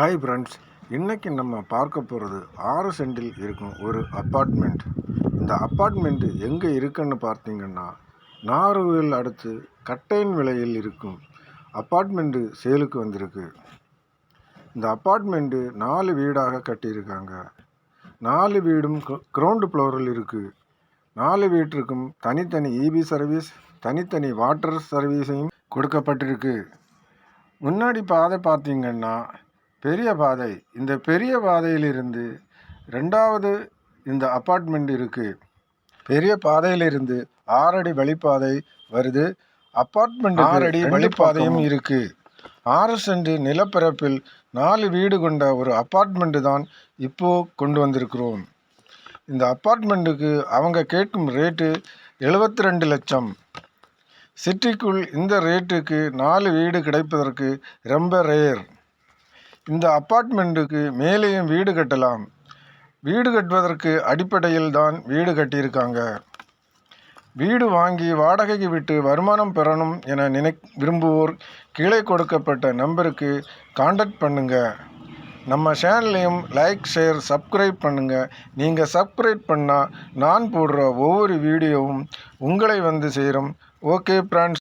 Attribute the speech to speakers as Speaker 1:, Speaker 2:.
Speaker 1: Hi friends இன்றைக்கி நம்ம பார்க்க போகிறது ஆறு சென்டில் இருக்கும் ஒரு அப்பார்ட்மெண்ட் இந்த அப்பார்ட்மெண்ட்டு எங்கே இருக்குன்னு பார்த்தீங்கன்னா நாகர்கோவில் அடுத்து கட்டையின் விலையில் இருக்கும் அப்பார்ட்மெண்ட்டு சேலுக்கு வந்திருக்கு. இந்த அப்பார்ட்மெண்ட்டு நாலு வீடாக கட்டியிருக்காங்க. நாலு வீடும் கிரவுண்டு ஃப்ளோரில் இருக்குது நாலு வீட்டிற்கும் தனித்தனி இபி சர்வீஸ் தனித்தனி வாட்டர் சர்வீஸையும் கொடுக்கப்பட்டிருக்கு. முன்னாடி பாதை பார்த்தீங்கன்னா பெரிய பாதை. இந்த பெரிய பாதையிலிருந்து ரெண்டாவது இந்த அப்பார்ட்மெண்ட் இருக்குது பெரிய பாதையிலிருந்து ஆறடி வழிப்பாதை வருது. அப்பார்ட்மெண்ட் ஆறடி வழிப்பாதையும் இருக்குது ஆறு சென்ட் நிலப்பரப்பில் நாலு வீடு கொண்ட ஒரு அப்பார்ட்மெண்ட்டு தான் இப்போ கொண்டு வந்திருக்கிறோம். இந்த அப்பார்ட்மெண்ட்டுக்கு அவங்க கேட்கும் ரேட்டு எழுபத்தி ரெண்டு லட்சம் சிட்டிக்குள் இந்த ரேட்டுக்கு நாலு வீடு கிடைப்பதற்கு ரொம்ப ரேர் இந்த அப்பார்ட்மெண்ட்டுக்கு மேலேயும் வீடு கட்டலாம். வீடு கட்டுவதற்கு அடிப்படையில் தான் வீடு கட்டியிருக்காங்க. வீடு வாங்கி வாடகைக்கு விட்டு வருமானம் பெறணும் என நினை விரும்புவோர் கீழே கொடுக்கப்பட்ட நம்பருக்கு காண்டக்ட் பண்ணுங்க. நம்ம சேனலையும் லைக் ஷேர் சப்ஸ்கிரைப் பண்ணுங்க. நீங்கள் சப்ஸ்கிரைப் பண்ணால் நான் போடுற ஒவ்வொரு வீடியோவும் உங்களை வந்து சேரும். Okay friends